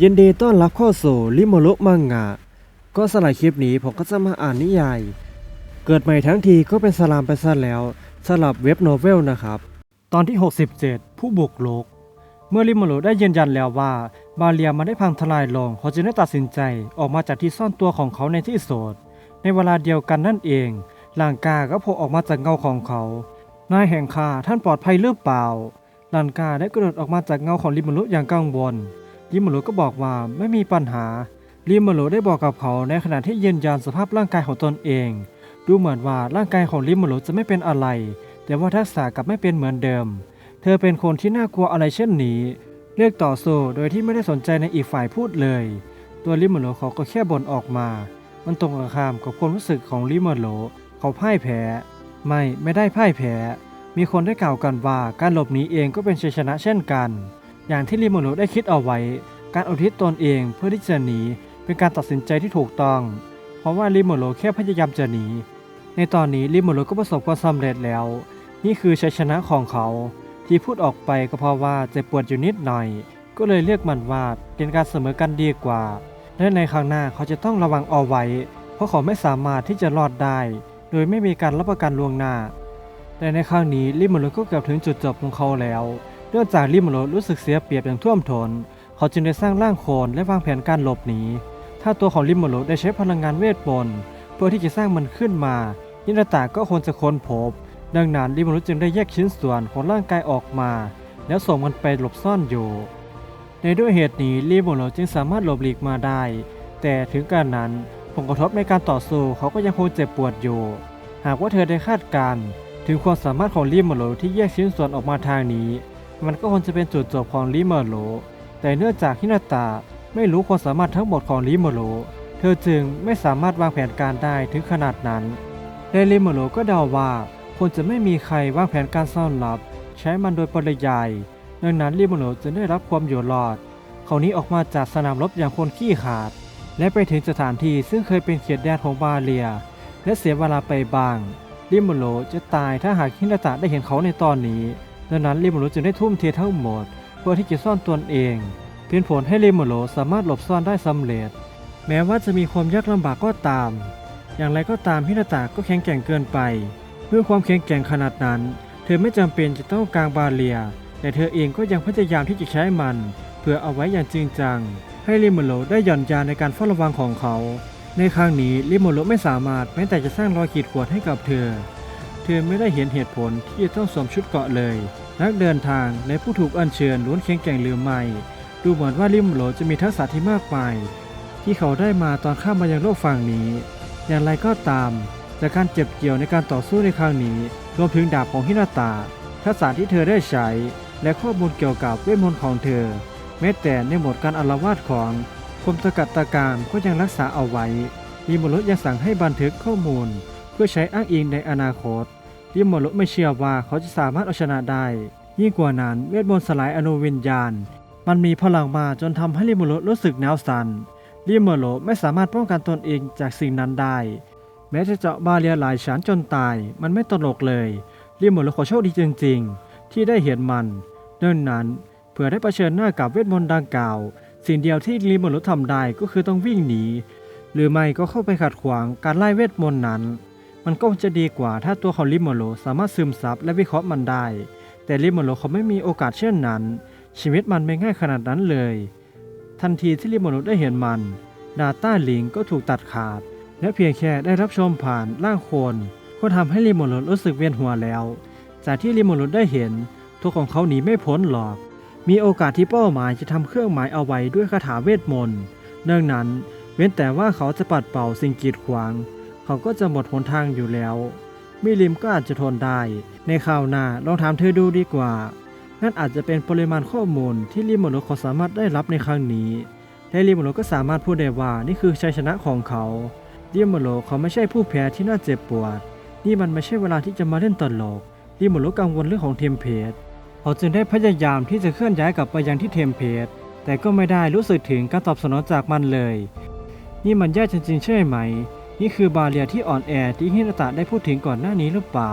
ยินดีต้อนรับเข้าสู่ริโมโรุมังงะ ก็สำหรับคลิปนี้ผมก็จะมาอ่านนิยาย เกิดใหม่ทั้งทีก็เป็นสลามไปซะแล้วสำหรับเว็บโนเวลนะครับ ตอนที่ 67 ผู้บุกโลก เมื่อริโมโรุได้ยืนยันแล้วว่า บาเลียมันได้พังทลายลงเขาจึงได้ตัดสินใจออกมาจากที่ซ่อนตัวของเขาในที่โสดในเวลาเดียวกันนั่นเองลางกาก็โผล่ออกมาจากเงาของเขา นายแห่งข้าท่านปลอดภัยหรือเปล่าลันกาได้กระโดดออกมาจากเงาของริมารุอย่างกังวล ริมารุก็บอกว่าไม่มีปัญหาริมารุได้บอกกับเขาในขณะที่ยืนยันสภาพร่างกายของตนเอง ดูเหมือนว่าร่างกายของริมารุจะไม่เป็นอะไร แต่ว่าทักษะกลับไม่เป็นเหมือนเดิม เธอเป็นคนที่น่ากลัวอะไรเช่นนี้ เลือกต่อสู้โดยที่ไม่ได้สนใจในอีกฝ่ายพูดเลย ตัวริมารุเขาก็แค่บ่นออกมา มันตรงกันข้ามกับความรู้สึกของริมารุเขาพ่ายแพ้ไม่ไม่ได้พ่ายแพ้มีคนได้กล่าวกันว่าการหลบหนีเองก็เป็นชัยชนะเช่นกัน อย่างที่ริโมโนได้คิดเอาไว้ การอุทิศตนเองเพื่อที่จะหนีเป็นการตัดสินใจที่ถูกต้อง เพราะว่าริโมโนแค่พยายามจะหนี ในตอนนี้ริโมโนก็ประสบความสำเร็จแล้ว นี่คือชัยชนะของเขา ที่พูดออกไปก็เพราะว่าเจ็บปวดอยู่นิดหน่อย ก็เลยเรียกมันว่าเป็นการเสมอกันดีกว่า และในครั้งหน้าเขาจะต้องระวังเอาไว้ เพราะเขาไม่สามารถที่จะรอดได้ โดยไม่มีการรับประกันล่วงหน้า แต่ในครั้งนี้ลิมโรก็เกือบถึงจุดจบของเขาแล้ว เนื่องจากลิมโรรู้สึกเสียเปรียบอย่างท่วมทนเขาจึงได้สร้างร่างโคลนและวางแผนการหลบหนี ถ้าตัวของลิมโรได้ใช้พลังงานเวทมนต์เพื่อที่จะสร้างมันขึ้นมา ยินตาก็ควรจะค้นพบ ดังนั้นลิมโรจึงได้แยกชิ้นส่วนของร่างกายออกมา แล้วส่งมันไปหลบซ่อนอยู่ ในด้วยเหตุนี้ลิมโรจึงสามารถหลบหลีกมาได้ แต่ถึงการนั้นผลกระทบในการต่อสู้เขาก็ยังคงเจ็บปวดอยู่ หากว่าเธอได้คาดการณ์ถึงความสามารถของลิมเมอร์โลที่แยกชิ้นส่วนออกมาทางนี้ มันก็ควรจะเป็นจุดจบของลิมเมอร์โล แต่เนื่องจากฮินาตาไม่รู้ความสามารถทั้งหมดของลิมเมอร์โล เธอจึงไม่สามารถวางแผนการได้ถึงขนาดนั้นและลิมเมอร์โลก็เดาว่าคงจะไม่มีใครวางแผนการซ่อนลับ ใช้มันโดยปริยายดังนั้นลิมเมอร์โลจะได้รับความอยู่รอด เขาหนี้ออกมาจากสนามรบอย่างคนขี้ขาด และไปถึงสถานที่ซึ่งเคยเป็นเขตแดนของบาเลีย และเสียเวลาไปบ้างริมโรจะตายถ้าหากฮินาตะได้เห็นเขาในตอนนี้ ดังนั้นริโมโรจึงได้ทุ่มเททั้งหมด เพื่อที่จะซ่อนตนเองเป็นผลให้ริโมโรสามารถหลบซ่อนได้สำเร็จ แม้ว่าจะมีความยากลำบากก็ตาม อย่างไรก็ตามฮินาตะก็แข็งแกร่งเกินไปเพื่อความแข็งแกร่งขนาดนั้น เธอไม่จำเป็นจะต้องกางบาเลีย แต่เธอเองก็ยังพยายามที่จะใช้มันเพื่อเอาไว้อย่างจริงจัง ให้ริโมโรได้หย่อนยานในการเฝ้าระวังของเขา ในครั้งนี้ลิโมโรไม่สามารถแม้แต่จะสร้างรอยขีดข่วนให้กับเธอ เธอไม่ได้เห็นเหตุผลที่จะต้องสวมชุดเกราะเลย นักเดินทางและผู้ถูกอัญเชิญล้วนแข็งแกร่งหรือไม่ ดูเหมือนว่าลิมโรจะมีทักษะที่มากมาย ที่เขาได้มาตอนข้ามมายังโลกฝั่งนี้ อย่างไรก็ตาม จากการเจ็บเกี่ยวในการต่อสู้ในครั้งนี้ รวมถึงดาบของฮินาตา ทักษะที่เธอได้ใช้ และข้อมูลเกี่ยวกับเวทมนต์ของเธอ แม้แต่ในหมดการอาละวาดของคมตะกัดตะการก็ยังรักษาเอาไว้ลิโมโรยังสั่งให้บันทึกข้อมูล เพื่อใช้อ้างอิงในอนาคต ลิโมโรไม่เชื่อว่าเขาจะสามารถเอาชนะได้ ยิ่งกว่านั้นเวทมนต์สลายอนุวิญญาณ มันมีพลังมาจนทำให้ลิโมโรรู้สึกหนาวสั่นลิโมโรไม่สามารถป้องกันตนเองจากสิ่งนั้นได้ แม้จะเจาะบาเรียหลายชั้นจนตาย มันไม่ตลกเลยลิโมโรขอโชคดีจริง ๆ ที่ได้เห็นมันดังนั้นเพื่อได้เผชิญหน้ากับเวทมนต์ดังกล่าว สิ่งเดียวที่ลิโมโรทำได้ก็คือต้องวิ่งหนีหรือไม่ก็เข้าไปขัดขวางการไล่เวทมนต์นั้น มันก็จะดีกว่าถ้าตัวของลิโมโรสามารถซึมซับและวิเคราะห์มันได้ แต่ลิโมโรเขาไม่มีโอกาสเช่นนั้น ชีวิตมันไม่ง่ายขนาดนั้นเลย ทันทีที่ลิโมโรได้เห็นมัน ดาต้าลิงก็ถูกตัดขาด และเพียงแค่ได้รับชมผ่านร่างโคน ก็ทำให้ลิโมโรรู้สึกเวียนหัวแล้ว จากที่ลิโมโรได้เห็นตัวของเขาหนีไม่พ้นหรอก มีโอกาสที่เป้าหมายจะทำเครื่องหมายเอาไว้ด้วยคาถาเวทมนต์ดังนั้น เว้นแต่ว่าเขาจะปัดเป่าสิ่งกีดขวาง เขาก็จะหมดหนทางอยู่แล้ว มิลิมก็อาจจะทนได้ ในคราวหน้าลองถามเธอดูดีกว่า นั่นอาจจะเป็นปริมาณข้อมูลที่ลิโมโนเขาสามารถได้รับในครั้งนี้และลิโมโนก็สามารถพูดได้ว่านี่คือชัยชนะของเขาลิโมโนเขาไม่ใช่ผู้แพ้ที่น่าเจ็บปวด นี่มันไม่ใช่เวลาที่จะมาเล่นตลกลิโมโนกังวลเรื่องของเทมเพตเขาจึงได้พยายามที่จะเคลื่อนย้ายกลับไปยังที่เทมเพตแต่ก็ไม่ได้รู้สึกถึงการตอบสนองจากมันเลย นี่มันแย่จริงๆใช่ไหม นี่คือบาเรียที่อ่อนแอที่ฮินาตะได้พูดถึงก่อนหน้านี้หรือเปล่า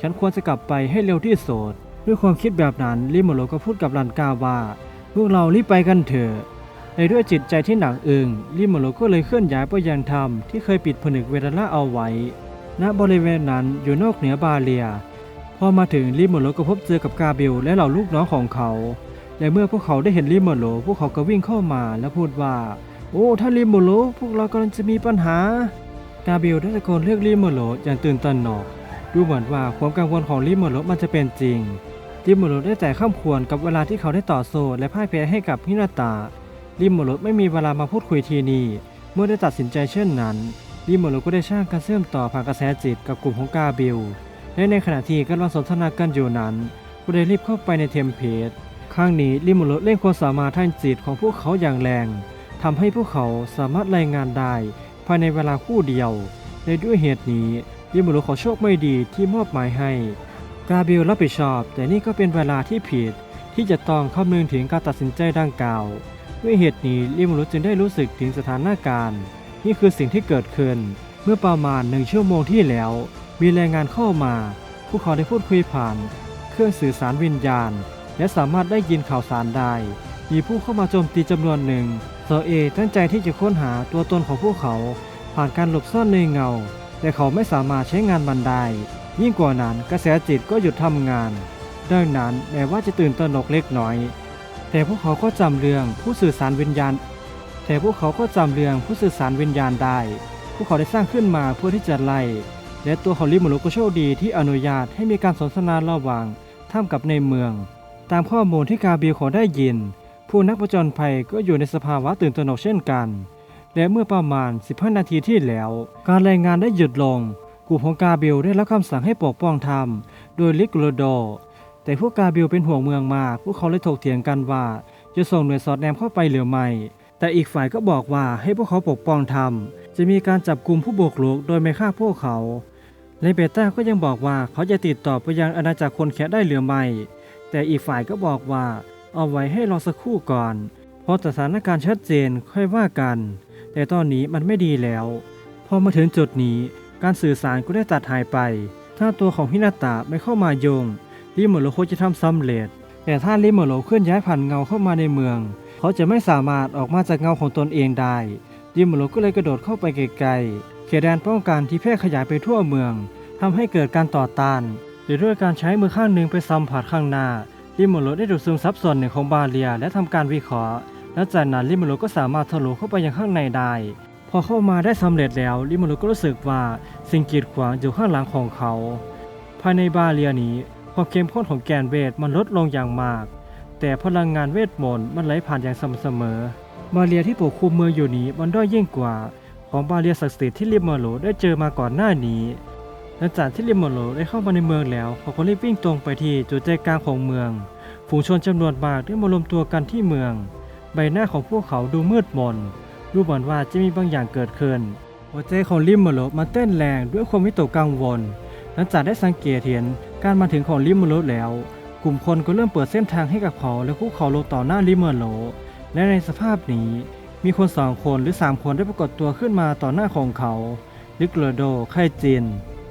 ฉันควรจะกลับไปให้เร็วที่สุดด้วยความคิดแบบนั้นลิโมโรก็พูดกับลันกาว่าพวกเรารีบไปกันเถอะ ในด้วยจิตใจที่หนักอึงลิโมโลก็เลยเคลื่อนย้ายไปยังถ้ำที่เคยปิดผนึกเวลาล่าเอาไว้ ณบริเวณนั้นอยู่นอกเหนือบาเลีย พอมาถึงลิโมโลก็พบเจอกับกาเบลและเหล่าลูกน้องของเขาและเมื่อพวกเขาได้เห็นลิโมโลพวกเขาก็วิ่งเข้ามาและพูดว่า โอ้ท่านลิโมโลพวกเรากำลังจะมีปัญหากาเบลได้ตะโกนเรียกลิโมโลอย่างตื่นตระหนก ดูเหมือนว่าความกังวลของลิโมโลมันจะเป็นจริงลิโมโลได้แต่ข้ามควรกับเวลาที่เขาได้ต่อสู้และพ่ายแพ้ให้กับฮินาตาลิโมโลไม่มีเวลามาพูดคุยทีนี้เมื่อได้ตัดสินใจเช่นนั้นลิโมโลก็ได้สร้างการเชื่อมต่อผ่านกระแสจิตกับกลุ่มของกาเบลและในขณะที่กำลังสนทนากันอยู่นั้นก็ได้รีบเข้าไปในเทมเพลตครั้งนี้ลิโมโลเล่นความสามารถทางจิตของพวกเขาอย่างแรง ทำให้พวกเขาสามารถรายงานได้ ภายในเวลาคู่เดียว ในด้วยเหตุนี้ลิมโลขอโชคไม่ดีที่มอบหมายให้ กาเบลรับผิดชอบ แต่นี่ก็เป็นเวลาที่ผิดที่จะต้องคำนึงถึงการตัดสินใจดังกล่าว ด้วยเหตุนี้ลิมโลจึงได้รู้สึกถึงสถานการณ์ นี่คือสิ่งที่เกิดขึ้น เมื่อประมาณหนึ่งชั่วโมงที่แล้ว มีรายงานเข้ามา พวกเขาได้พูดคุยผ่าน เครื่องสื่อสารวิญญาณ และสามารถได้ยินข่าวสารได้มีผู้เข้ามาโจมตีจำนวนหนึ่ง โซเอตั้งใจที่จะค้นหาตัวตนของพวกเขา ผ่านการหลบซ่อนในเงา แต่เขาไม่สามารถใช้งานมันได้ ยิ่งกว่านั้นกระแสจิตก็หยุดทำงาน ดังนั้นแม้ว่าจะตื่นตระหนกเล็กน้อย แต่พวกเขาก็จำเรื่องผู้สื่อสารวิญญาณ แต่พวกเขาก็จำเรื่องผู้สื่อสารวิญญาณได้ พวกเขาได้สร้างขึ้นมาเพื่อที่จะไล่ และตัวของลิมูรุก็โชคดีที่อนุญาตให้มีการสนทนาระหว่างท่ามกับในเมือง ตามข้อมูลที่กาเบียขอได้ยิน ผู้นักผจญภัยก็อยู่ในสภาวะตื่นตระหนกเช่นกัน และเมื่อประมาณ 15 นาทีที่แล้ว การรายงานได้หยุดลงกลุ่มของกาเบลได้รับคำสั่งให้ปกป้องธรรมโดยลิกโลโด แต่พวกกาเบลเป็นห่วงเมืองมาก พวกเขาเลยถกเถียงกันว่า จะส่งหน่วยสอดแนมเข้าไปหรือไม่ แต่อีกฝ่ายก็บอกว่าให้พวกเขาปกป้องธรรมจะมีการจับกลุ่มผู้บุกรุกโดยไม่ฆ่าพวกเขาในเบต้าก็ยังบอกว่าเขาจะติดต่อไปยังอาณาจักรคนแคะได้หรือไม่ แต่อีกฝ่ายก็บอกว่า เอาไว้ให้รอสักครู่ก่อนพอสถานการณ์ชัดเจนค่อยว่ากัน แต่ตอนนี้มันไม่ดีแล้ว พอมาถึงจุดนี้การสื่อสารก็ได้ตัดหายไป ถ้าตัวของฮินาตะไม่เข้ามาโยงลิโมโลโคจะทำสำเร็จ แต่ถ้าลิโมโลเคลื่อนย้ายผ่านเงาเข้ามาในเมือง เขาจะไม่สามารถออกมาจากเงาของตนเองได้ลิโมโลก็เลยกระโดดเข้าไปไกลๆเขตแดนป้องกันที่แพร่ขยายไปทั่วเมืองทำให้เกิดการต่อต้านหรือด้วยการใช้มือข้างหนึ่งไปสัมผัสข้างหน้า ลิโมโลได้ดูดซึมซับส่วนหนึ่งของบาเลีย และทำการวิเคราะห์และจากนั้นลิโมโลก็สามารถทะลุเข้าไปยังข้างในได้ พอเข้ามาได้สำเร็จแล้วลิโมโลก็รู้สึกว่าสิ่งกีดขวางอยู่ข้างหลังของเขา ภายในบาเลียนี้ความเข้มข้นของแกนเวทมันลดลงอย่างมาก แต่พลังงานเวทมนต์มันไหลผ่านอย่างสม่ำเสมอ บาเลียที่ปกคลุมเมืองอยู่นี้มันด้อยยิ่งกว่า ของบาเลียศักดิ์สิทธิ์ที่ลิโมโลได้เจอมาก่อนหน้านี้ หลังจากที่ลิโมโลได้เข้ามาในเมืองแล้วเขาก็รีบวิ่งตรงไปที่จุดใจกลางของเมือง ฝูงชนจำนวนมากได้มารวมตัวกันที่เมือง ใบหน้าของพวกเขาดูมืดมนดูเหมือนว่าจะมีบางอย่างเกิดขึ้น หัวใจของลิมโมโลมันเต้นแรงด้วยความวิตกกังวล หลังจากได้สังเกตเห็นการมาถึงของลิมโมโลแล้ว กลุ่มคนก็เริ่มเปิดเส้นทางให้กับเขาและคุกเขาลงต่อหน้าลิมโมโลและในสภาพนี้มีคนสองคนหรือสามคนได้ปรากฏตัวขึ้นมาต่อหน้าของเขาลิกโลโดไคจิน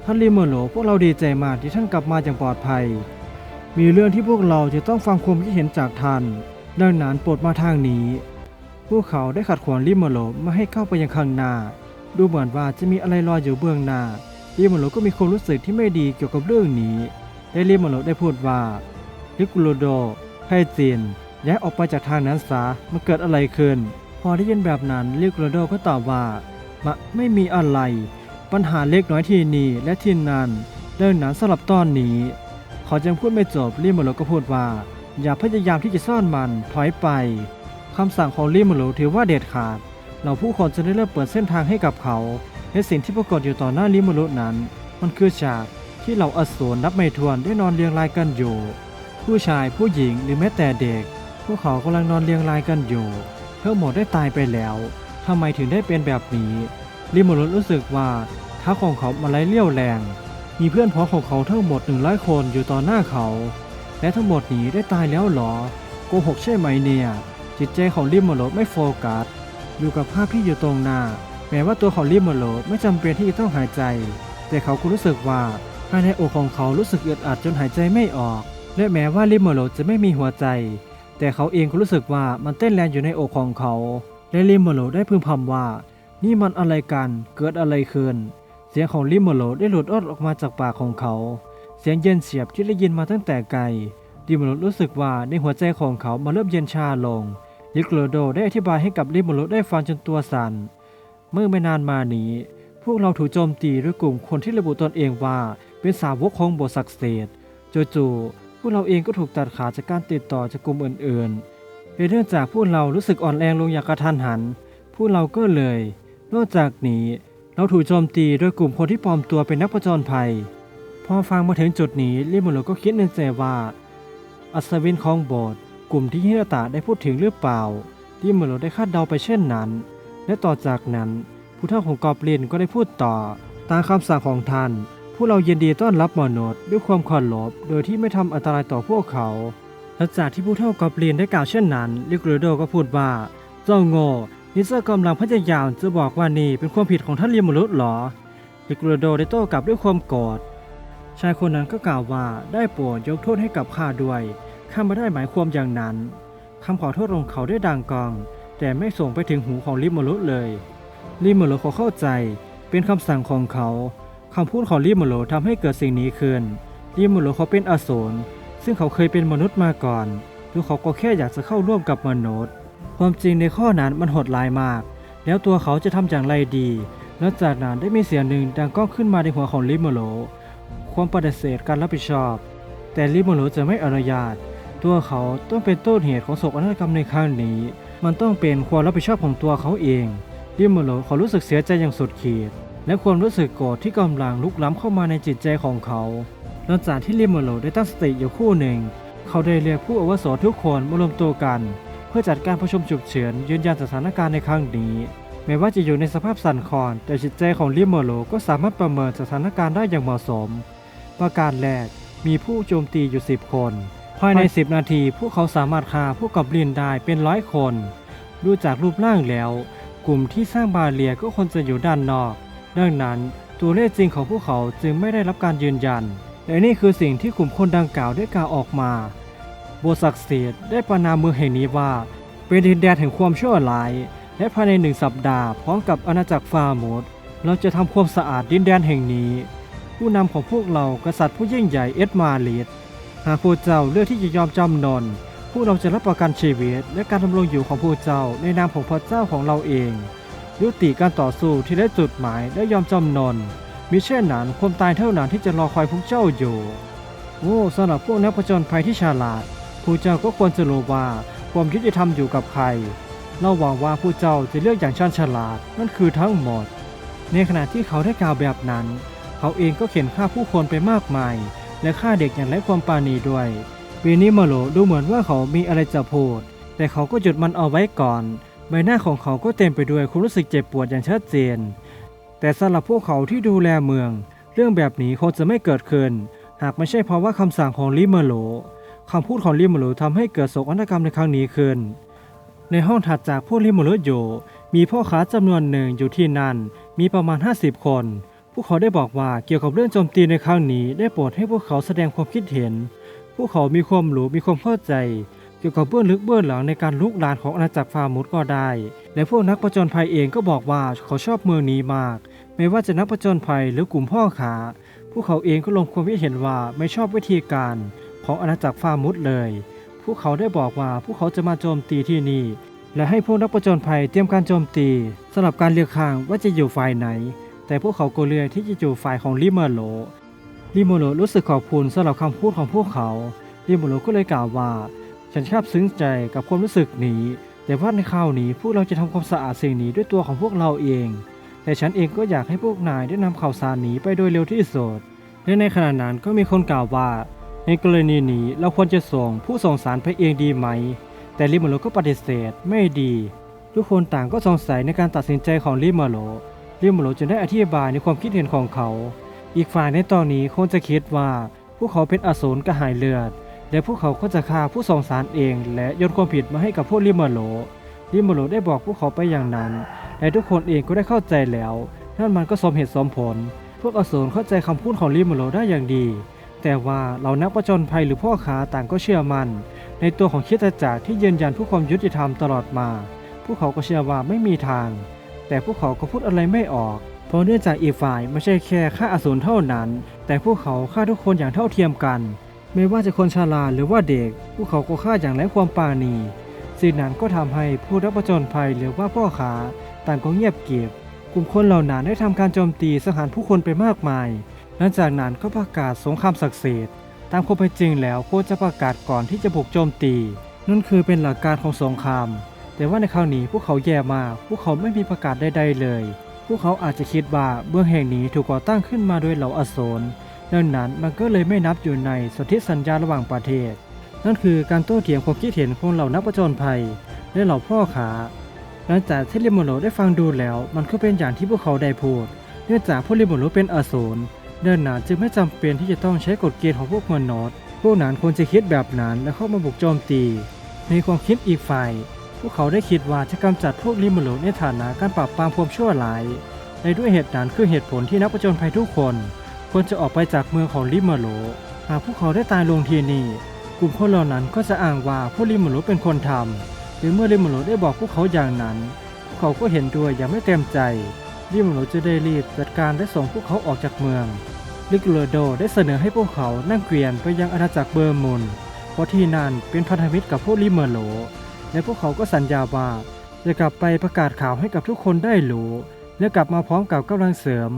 ท่านลิโมโลพวกเราดีใจมากที่ท่านกลับมาอย่างปลอดภัย มีเรื่องที่พวกเราจะต้องฟังความคิดเห็นจากท่าน ดังนั้นโปรดมาทางนี้ พวกเขาได้ขัดขวางลิโมโลไม่ให้เข้าไปยังข้างหน้า ดูเหมือนว่าจะมีอะไรรออยู่เบื้องหน้าลิโมโลก็มีความรู้สึกที่ไม่ดีเกี่ยวกับเรื่องนี้และลิโมโลได้พูดว่าลิกุโลโดไคจินย้ายออกไปจากทางนั้นซะมันเกิดอะไรขึ้น พอได้ยินแบบนั้นลิกุโลโดก็ตอบว่า มะไม่มีอะไร ปัญหาเล็กน้อยที่นี่และที่นั่นเรื่องนั้นสำหรับตอนนี้ เขาจึงพูดไม่จบลิโมโลก็พูดว่า อย่าพยายามที่จะซ่อนมันถอยไปคำสั่งของลิโมโลถือว่าเด็ดขาดเราผู้คนจะได้เริ่มเปิดเส้นทางให้กับเขาและสิ่งที่ปรากฏอยู่ต่อหน้าลิโมโลนั้น มันคือฉากที่เหล่าอสูรนับไม่ถ้วนได้นอนเรียงรายกันอยู่ ผู้ชายผู้หญิงหรือแม้แต่เด็ก พวกเขากำลังนอนเรียงรายกันอยู่ทั้งหมดได้ตายไปแล้วทำไมถึงได้เป็นแบบนี้ ลิโมโลรู้สึกว่าเท้าของเขามันไร้เลี้ยวแรง มีเพื่อนพ้องของเขาทั้งหมดหนึ่งร้อยคนอยู่ต่อหน้าเขา และทั้งหมดนี้ได้ตายแล้วหรอ โกหกใช่ไหมเนี่ย จิตใจของลิโมโลไม่โฟกัส อยู่กับภาพที่อยู่ตรงหน้า แม้ว่าตัวของลิโมโลไม่จำเป็นที่จะต้องหายใจ แต่เขาก็รู้สึกว่าภายในอกของเขารู้สึกอึดอัดจนหายใจไม่ออก และแม้ว่าลิโมโลจะไม่มีหัวใจ แต่เขาเองก็รู้สึกว่ามันเต้นแรงอยู่ในอกของเขาและลิมโมโลได้พึมพำว่า นี่มันอะไรกัน เกิดอะไรขึ้น เสียงของลิมโมโลได้หลุดอดออกมาจากปากของเขา เสียงเย็นเฉียบที่ได้ยินมาตั้งแต่ไกล ลิมโมโลรู้สึกว่าในหัวใจของเขามาเริ่มเย็นชาลงลิโกโลโดได้อธิบายให้กับลิมโมโลได้ฟังจนตัวสั่น เมื่อไม่นานมานี้ พวกเราถูกโจมตีด้วยกลุ่มคนที่ระบุตนเองว่าเป็นสาวกของโบสถ์ศักดิ์สิทธิ์จู่ๆพวกเราเองก็ถูกตัดขาดจากการติดต่อจากกลุ่มอื่นๆเป็นเนื่องจากพวกเรารู้สึกอ่อนแรงลงอย่างกระทันหัน พวกเราก็เลย นอกจากนี้เราถูกโจมตีโดยกลุ่มคนที่ปลอมตัวเป็นนักผจญภัย พอฟังมาถึงจุดนี้ลิโมโลก็คิดในใจว่า อัศวินของโบสถ์กลุ่มที่ฮิราตะได้พูดถึงหรือเปล่าลิโมโลได้คาดเดาไปเช่นนั้น และต่อจากนั้น ผู้เฒ่าของกอบลินก็ได้พูดต่อ ตามคำสั่งของท่านผู้เรายินดีต้อนรับมนุษย์ด้วยความเคารพโดยที่ไม่ทำอันตรายต่อพวกเขาหลังจากที่ผู้เฒ่ากอบลินได้กล่าวเช่นนั้นลิกรโดก็พูดว่า เจ้าโง่ นิเซอร์กำลังพยายามจะบอกว่านี่เป็นความผิดของท่านเลียมนุษย์หรอลิกโรโดได้โต้กลับด้วยความโกรธชายคนนั้นก็กล่าวว่าได้โปรดยกโทษให้กับข้าด้วยข้าไม่ได้หมายความอย่างนั้นคำขอโทษของเขาได้ดังกอง แต่ไม่ส่งไปถึงหูของลิมนุเลยลิมมโลเขาเข้าใจ เป็นคำสั่งของเขาคำพูดของลิมมโลทำให้เกิดสิ่งนี้ขึ้นลิมมโลเขาเป็นอสูรซึ่งเขาเคยเป็นมนุษย์มาก่อนหรือเขาก็แค่อยากจะเข้าร่วมกับมนุษย์ ความจริงในข้อนั้นมันโหดร้ายมาก แล้วตัวเขาจะทำอย่างไรดี แล้วจากนั้นได้มีเสียงหนึ่งดังก้องขึ้นมาในหัวของลิมโมโล ความปฏิเสธการรับผิดชอบ แต่ลิมโมโลจะไม่อนุญาต ตัวเขาต้องเป็นต้นเหตุของโศกนาฏกรรมในครั้งนี้ มันต้องเป็นความรับผิดชอบของตัวเขาเองลิโมโลเขารู้สึกเสียใจอย่างสุดขีด และความรู้สึกโกรธที่กำลังลุกล้ำเข้ามาในจิตใจของเขาหลังจากที่ลิโมโลได้ตั้งสติอยู่คู่หนึ่ง เขาได้เรียกผู้อาวุโสทุกคนมารวมตัวกัน พื่อจัดการประชุมฉุกเฉินยืนยันสถานการณ์ในครั้งนี้แม้ว่าจะอยู่ในสภาพสั่นคลอน แต่จิตใจของลิโมโลก็สามารถประเมินสถานการณ์ได้อย่างเหมาะสม ประการแรกมีผู้โจมตีอยู่ 10 คน ภายใน 10 นาทีพวกเขาสามารถฆ่าผู้กับลินได้เป็นร้อยคนดูจากรูปร่างแล้ว กลุ่มที่สร้างบาเรียก็ควรจะอยู่ด้านนอก ดังนั้นตัวเลขจริงของพวกเขาจึงไม่ได้รับการยืนยันและนี่คือสิ่งที่กลุ่มคนดังกล่าวได้กล่าวออกมา โบสถ์ศักดิ์สิทธิ์ได้ประนามเมืองแห่งนี้ว่า เป็นดินแดนแห่งความชั่วร้าย และภายในหนึ่งสัปดาห์พร้อมกับอาณาจักรฟาร์มดเราจะทำความสะอาดดินแดนแห่งนี้ ผู้นำของพวกเรากษัตริย์ผู้ยิ่งใหญ่เอ็ดมาลิดหากพวกเจ้าเลือกที่จะยอมจำนนพวกเราจะรับประกันชีวิต และการดำรงอยู่ของพวกเจ้าในนามของพระเจ้าของเราเอง ยุติการต่อสู้ที่ได้จุดหมายและยอมจำนนมิเช่นนั้นความตายเท่านั้นที่จะรอคอยพวกเจ้าอยู่โอ้สำหรับพวกนักผจญภัยที่ฉลาด ผู้เจ้าก็ควรจะรู้ว่าความยุติธรรมอยู่กับใครเราหวังว่าผู้เจ้าจะเลือกอย่างชาญฉลาดนั่นคือทั้งหมด ในขณะที่เขาได้กล่าวแบบนั้น เขาเองก็เข็นฆ่าผู้คนไปมากมาย และฆ่าเด็กอย่างไร้ความปาณีด้วยปีนี้มาโลดูเหมือนว่าเขามีอะไรจะพูด แต่เขาก็หยุดมันเอาไว้ก่อน ใบหน้าของเขาก็เต็มไปด้วยความรู้สึกเจ็บปวดอย่างชัดเจน แต่สำหรับพวกเขาที่ดูแลเมือง เรื่องแบบนี้คงจะไม่เกิดขึ้น หากไม่ใช่เพราะว่าคำสั่งของลิเมโล คำพูดของลิเมโลทำให้เกิดโศกนาฏกรรมในครั้งนี้ขึ้น ในห้องถัดจากพวกลิเมโลอยู่ มีพ่อค้าจำนวนหนึ่งอยู่ที่นั่น มีประมาณ 50 คน พวกเขาได้บอกว่าเกี่ยวกับเรื่องโจมตีในครั้งนี้ได้โปรดให้พวกเขาแสดงความคิดเห็น พวกเขามีความรู้มีความเข้าใจ เกี่ยวกับเบื้องลึกเบื้องหลังในการลุกลานของอาณาจักรฟาร์มุดก็ได้ และพวกนักผจญภัยเองก็บอกว่าเขาชอบเมืองนี้มาก ไม่ว่าจะนักผจญภัยหรือกลุ่มพ่อค้าพวกเขาเองก็ลงความคิดเห็นว่าไม่ชอบวิธีการ ของอาณาจักรฟาร์มุดเลย พวกเขาได้บอกว่าพวกเขาจะมาโจมตีที่นี่ และให้พวกนักผจญภัยเตรียมการโจมตีสำหรับการเลือกข้างว่าจะอยู่ฝ่ายไหน แต่พวกเขาก็เลือกที่จะอยู่ฝ่ายของลิเมโลลิโมโลรู้สึกขอบคุณสำหรับคำพูดของพวกเขาลิโมโลก็เลยกล่าวว่า ฉันชอบซึ้งใจกับความรู้สึกนี้ แต่ว่าในคราวนี้พวกเราจะทำความสะอาดสิ่งนี้ด้วยตัวของพวกเราเอง แต่ฉันเองก็อยากให้พวกนายได้นำข่าวสารนี้ไปโดยเร็วที่สุดและในขณะนั้นก็มีคนกล่าวว่า ในกรณีนี้เราควรจะส่งผู้ส่งสารไปเองดีไหม แต่ลิโมโลก็ปฏิเสธไม่ดี ทุกคนต่างก็สงสัยในการตัดสินใจของลิโมโลลิโมโลจึงได้อธิบายในความคิดเห็นของเขา อีกฝ่ายในตอนนี้คงจะคิดว่าพวกเขาเป็นอสูรกระหายเลือด และพวกเขาก็จะฆ่าผู้ส่งสารเอง และโยนความผิดมาให้กับพวกลิโมโลลิโมโลได้บอกพวกเขาไปอย่างนั้น และทุกคนเองก็ได้เข้าใจแล้วนั่นมันก็สมเหตุสมผล พวกอสูรเข้าใจคำพูดของลิโมโลได้อย่างดี แต่ว่าเหล่านักประจนภัยหรือพ่อค้าต่างก็เชื่อมัน่น ในตัวของคิดจักรที่ยืนยันผู้ความยุติธรรมตลอดมา พวกเขาก็เชื่อว่าไม่มีทาง แต่พวกเขาก็พูดอะไรไม่ออก เพราะเนื่องจากอีกฝ่ายไม่ใช่แค่ฆ่าอสูรเท่านั้น แต่พวกเขาฆ่าทุกคนอย่างเท่าเทียมกัน ไม่ว่าจะคนชราหรือว่าเด็ก พวกเขาก็ฆ่าอย่างไร้ความปราณีสิ่งนั้นก็ทำให้ผู้รับประจนภัยหรือว่าพ่อค้าต่างก็เงียบเก็บ กลุ่มคนเหล่านั้นได้ทำการโจมตีสังหารผู้คนไปมากมาย ลังจากนั้นก็ประกาศสงครามศักดิ์สิทธิ์ตามความเป็นจริงแล้วควรจะประกาศก่อนที่จะบุกโจมตี นั่นคือเป็นหลักการของสงคราม แต่ว่าในคราวนี้พวกเขาแย่มากพวกเขาไม่มีประกาศใดๆเลย พวกเขาอาจจะคิดว่าเบื้องแห่งนี้ถูกก่อตั้งขึ้นมาโดยเหล่าอโศรดังนั้นมันก็เลยไม่นับอยู่ในสนธิสัญญาระหว่างประเทศ นั่นคือการโต้เถียงความคิดเห็นของเหล่านักประจนภัย และเหล่าพ่อขาหลังจากที่ลิโมโลได้ฟังดูแล้ว มันก็เป็นอย่างที่พวกเขาได้พูด เนื่องจากพวกลิโมโลเป็นอสูร เดินหนานจึงไม่จำเป็นที่จะต้องใช้กฎเกณฑ์ของพวกมนุษย์พวกนั้นควรจะคิดแบบนั้นและเข้ามาบุกโจมตี ในความคิดอีกฝ่าย พวกเขาได้คิดว่าจะกำจัดพวกลิมโลในฐานะการปราบปรามความชั่วร้ายในด้วยเหตุนั้นคือเหตุผลที่นักประจนภัยทุกคนควรจะออกไปจากเมืองของลิมโลหากพวกเขาได้ตายลงที่นี่กลุ่มคนเหล่านั้นก็จะอ้างว่าพวกลิมโลเป็นคนทำหรือเมื่อลิมโลได้บอกพวกเขาอย่างนั้น พวกเขาก็เห็นด้วยอย่างไม่เต็มใจลิมโลจะได้รีบจัดการและส่งพวกเขาออกจากเมือง ลิกเลโดได้เสนอให้พวกเขานั่งเกวียนไปยังอาณาจักรเบอร์มุนเพราะที่นั่นเป็นพันธมิตรกับพวกลิเมอร์โล และพวกเขาก็สัญญาว่าจะกลับไปประกาศข่าวให้กับทุกคนได้รู้ และกลับมาพร้อมกับกำลังเสริม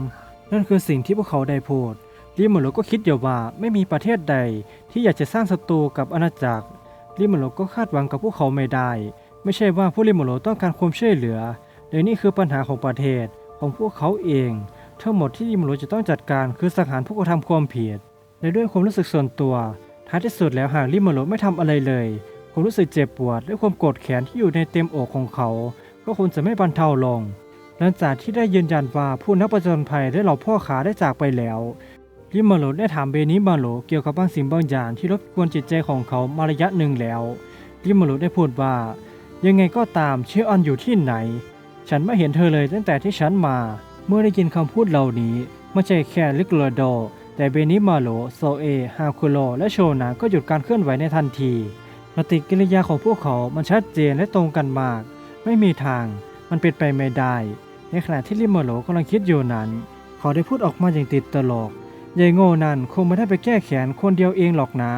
นั่นคือสิ่งที่พวกเขาได้พูดลิเมอร์โลก็คิดอยู่ว่าไม่มีประเทศใดที่อยากจะสร้างศัตรูกับอาณาจักรลิเมอร์โลก็คาดหวังกับพวกเขาไม่ได้ ไม่ใช่ว่าพวกลิเมอร์โลต้องการความช่วยเหลือแต่นี่คือปัญหาของประเทศของพวกเขาเอง ทั้งหมดที่ลิมอร์โลจะต้องจัดการคือสังหารผู้กระทำความผิดและด้วยความรู้สึกส่วนตัว ท้ายที่สุดแล้วหากลิมอร์โลไม่ทำอะไรเลย ความรู้สึกเจ็บปวดและความโกรธแค้นที่อยู่ในเต็มอกของเขา ก็คงจะไม่บรรเทาลง หลังจากที่ได้ยืนยันว่าผู้นักประจนภัยและเหล่าพ่อขาได้จากไปแล้วลิมอร์โลได้ถามเบนิมาโลเกี่ยวกับบางสิ่งบางอย่างที่รบกวนจิตใจของเขามาระยะหนึ่งแล้วลิมอร์โลได้พูดว่า ยังไงก็ตามเชออนอยู่ที่ไหน ฉันไม่เห็นเธอเลยตั้งแต่ที่ฉันมา เมื่อได้ยินคำพูดเหล่านี้ ไม่ใช่แค่ลิกเลโด แต่เบนิมาโลโซเอ ฮาคุโล และโชนาก็หยุดการเคลื่อนไหวในทันทีปฏิกิริยาของพวกเขา มันชัดเจนและตรงกันมาก ไม่มีทาง มันเป็นไปไม่ได้ ในขณะที่ลิมาโลกำลังคิดอยู่นั้น เขาได้พูดออกมาอย่างติดตลกยายโง่นั่นคงไม่ได้ไปแก้แขนคนเดียวเองหรอกนะ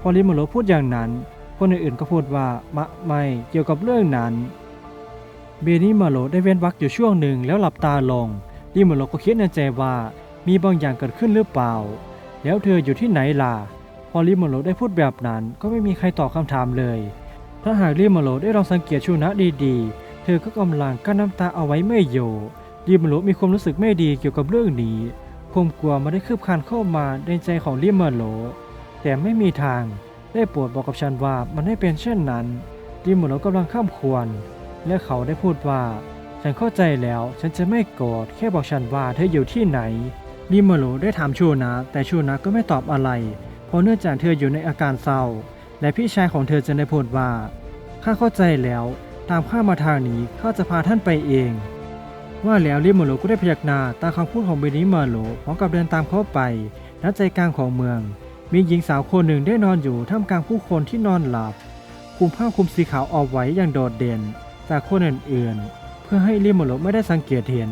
พอลิมาโลพูดอย่างนั้น คนอื่นๆก็พูดว่ามะไม่เกี่ยวกับเรื่องนั้น เบนิมาโลได้เว้นวรรคอยู่ช่วงหนึ่งแล้วหลับตาลงลิมาโลก็คิดในใจว่ามีบางอย่างเกิดขึ้นหรือเปล่า แล้วเธออยู่ที่ไหนล่ะ พอลิมาโลได้พูดแบบนั้นก็ไม่มีใครตอบคำถามเลย ถ้าหากลิมาโลได้ลองสังเกตชูนะดีๆ เธอก็กำลังกั้นน้ำตาเอาไว้ไม่อยู่ลิมาโลมีความรู้สึกไม่ดีเกี่ยวกับเรื่องนี้ความกลัวมาได้คืบคานเข้ามาในใจของลิมาโลแต่ไม่มีทางได้โปรดบอกกับฉันว่ามันไม่เป็นเช่นนั้นลิมาโลกำลังข้ามควร และเขาได้พูดว่า ฉันเข้าใจแล้วฉันจะไม่โกรธแค่บอกฉันว่าเธออยู่ที่ไหนลิมาโลได้ถามชูนะแต่ชูนะก็ไม่ตอบอะไร เพราะเนื่องจากเธออยู่ในอาการเศร้า และพี่ชายของเธอจะได้พูดว่าข้าเข้าใจแล้ว ตามข้ามาทางนี้ข้าจะพาท่านไปเอง ว่าแล้วลิมาโลก็ได้พยักหน้าตามคำพูดของเบนิมาโลพร้อมกับเดินตามเขาไปณใจกลางของเมือง มีหญิงสาวคนหนึ่งได้นอนอยู่ท่ามกลางผู้คนที่นอนหลับคลุมผ้าคลุมสีขาวเอาไว้อย่างโดดเด่น จากคนอื่นๆ เพื่อให้ลิมาโลไม่ได้สังเกตเห็น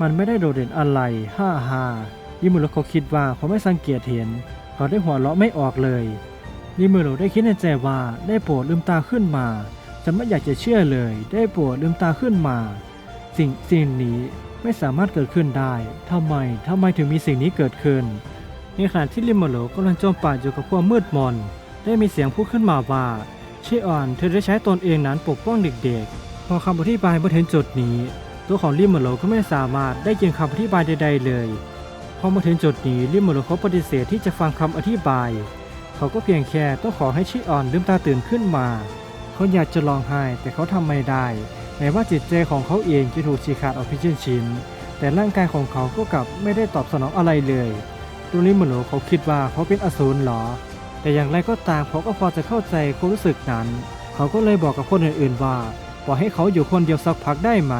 มันไม่ได้โดดเด่นอะไรฮ่าฮ่าลิมาโลเขาคิดว่าเขาไม่สังเกตเห็น เขาได้หัวเราะไม่ออกเลยลิมาโลได้คิดในใจว่าได้โปรดลืมตาขึ้นมาฉันไม่อยากจะเชื่อเลย ได้โปรดลืมตาขึ้นมา สิ่งสิ่งนี้ไม่สามารถเกิดขึ้นได้ทำไมทำไมถึงมีสิ่งนี้เกิดขึ้น ในขณะที่ลิมโลกำลังจมป่าอยู่กับความมืดมน ได้มีเสียงพูดขึ้นมาว่าชิออน เธอได้ใช้ตนเองนั้นปกป้องเด็กๆ อคำอธิบายมาถึงจุดนี้ ตัวของลิมาโลก็ไม่สามารถได้ยินคำอธิบายใด ๆ เลย พอมาถึงจุดนี้ลิมาโลเขาปฏิเสธที่จะฟังคำอธิบาย เขาก็เพียงแค่ต้องขอให้ชิออนลืมตาตื่นขึ้นมา เขาอยากจะร้องไห้แต่เขาทำไม่ได้ แม้ว่าจิตใจของเขาเองจะถูกฉีกขาดออกเป็นชิ้น แต่ร่างกายของเขาก็กลับไม่ได้ตอบสนองอะไรเลยตัวลิมาโลเขาคิดว่าเขาเป็นอสูรเหรอ แต่อย่างไรก็ตามเขาก็พอจะเข้าใจความรู้สึกนั้น เขาก็เลยบอกกับคนอื่นๆว่า ปล่อยให้เขาอยู่คนเดียวสักพักได้ไหม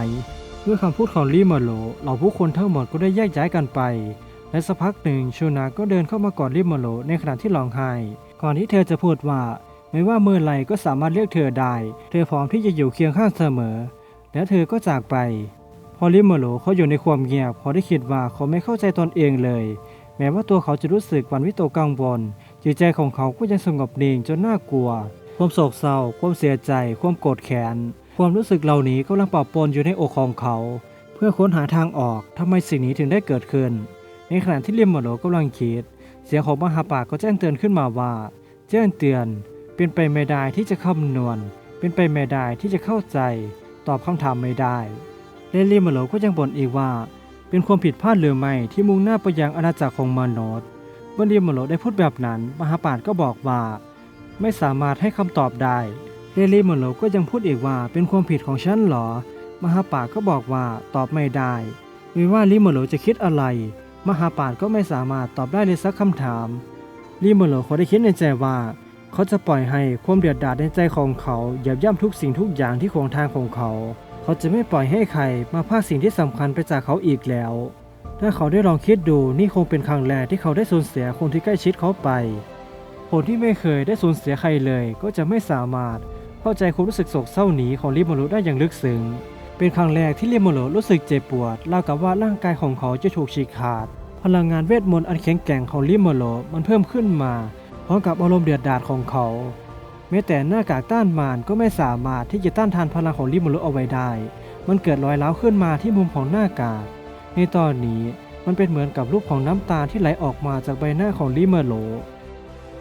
ด้วยคำพูดของลีมาโลเหล่าผู้คนทั้งหมดก็ได้แยกย้ายกันไป และสักพักหนึ่งชูนาก็เดินเข้ามากอดลิโมโลในขณะที่ร้องไห้ก่อนที่เธอจะพูดว่า ไม่ว่าเมื่อไหรก็สามารถเรียกเธอได้ เธอพร้อมที่จะอยู่เคียงข้างเสมอ แล้วเธอก็จากไป พอลิโมโลเขาอยู่ในความเงียบเขาได้คิดว่าเขาไม่เข้าใจตนเองเลย แม้ว่าตัวเขาจะรู้สึกวันวิตกกังวลจิตใจของเขาก็ยังสงบนิ่งจนน่ากลัวความโศกเศร้า ความเสียใจ ความโกรธแค้น ความรู้สึกเหล่านี้กำลังปะปนอยู่ในอกของเขา เพื่อค้นหาทางออกทำไมสิ่งนี้ถึงได้เกิดขึ้น ในขณะที่ลิมโมโลกำลังคิด เสียงของมหาปากก็แจ้งเตือนขึ้นมาว่า แจ้งเตือน เป็นไปไม่ได้ที่จะคำนวณ เป็นไปไม่ได้ที่จะเข้าใจ ตอบคำถามไม่ได้และลิมโมโลก็ยังบ่นอีกว่า เป็นความผิดพลาดหรือไม่ที่มุ่งหน้าไปยังอาณาจักรของมนุษย์เมื่อลิมโมโลได้พูดแบบนั้น มหาปาดก็บอกว่า ไม่สามารถให้คำตอบได้ เรลิโมโลก็ยังพูดอีกว่าเป็นความผิดของฉันเหรอ มหาปาดก็บอกว่าตอบไม่ได้ ไม่ว่าลิโมโลจะคิดอะไร มหาปาดก็ไม่สามารถตอบได้เลยสักคำถาม ลิโมโลเขาได้คิดในใจว่า เขาจะปล่อยให้ความเดือดดาลในใจของเขาเหยียบย่ำทุกสิ่งทุกอย่างที่ขวางทางของเขา เขาจะไม่ปล่อยให้ใครมาพากสิ่งที่สำคัญไปจากเขาอีกแล้ว ถ้าเขาได้ลองคิดดูนี่คงเป็นครั้งแรกที่เขาได้สูญเสียคนที่ใกล้ชิดเขาไป คนที่ไม่เคยได้สูญเสียใครเลยก็จะไม่สามารถ เข้าใจความรู้สึกโศกเศร้าหนีของลิโมโลได้อย่างลึกซึ้งเป็นครั้งแรกที่ลิโมโลรู้สึกเจ็บปวดราวกับว่าร่างกายของเขาจะถูกฉีกขาด พลังงานเวทมนต์อันแข็งแกร่งของลิโมโลมันเพิ่มขึ้นมาพร้อมกับอารมณ์เดือดดาลของเขา แม้แต่หน้ากากต้านมารก็ไม่สามารถที่จะต้านทานพลังของลิโมโลเอาไว้ได้ มันเกิดรอยร้าวขึ้นมาที่มุมของหน้ากากในตอนนี้มันเป็นเหมือนกับรูปของน้ำตาที่ไหลออกมาจากใบหน้าของลิโมโล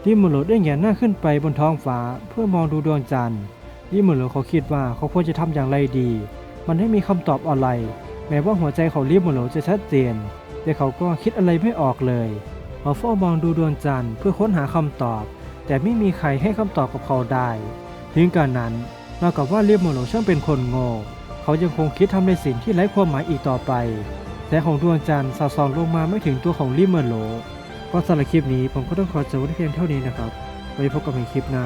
ลิโมโลได้แหงนหน้าขึ้นไปบนท้องฟ้าเพื่อมองดูดวงจันทร์ลิโมโลเขาคิดว่าเขาควรจะทำอย่างไรดี มันไม่มีคำตอบอะไร แม้ว่าหัวใจของลิโมโลจะชัดเจน แต่เขาก็คิดอะไรไม่ออกเลยเขาเฝ้ามองดูดวงจันทร์เพื่อค้นหาคำตอบ แต่ไม่มีใครให้คำตอบกับเขาได้ถึงการนั้นราวกับว่าลิโมโลช่างเป็นคนโง่เขายังคงคิดทำในสิ่งที่ไร้ความหมายอีกต่อไปแต่ของดวงจันทร์สอดส่องลงมาไม่ถึงตัวของลิโมโล ก็สำหรับคลิปนี้ผมก็ต้องขอจบไว้เพียงเท่านี้นะครับ ไว้พบกันใหม่คลิปหน้า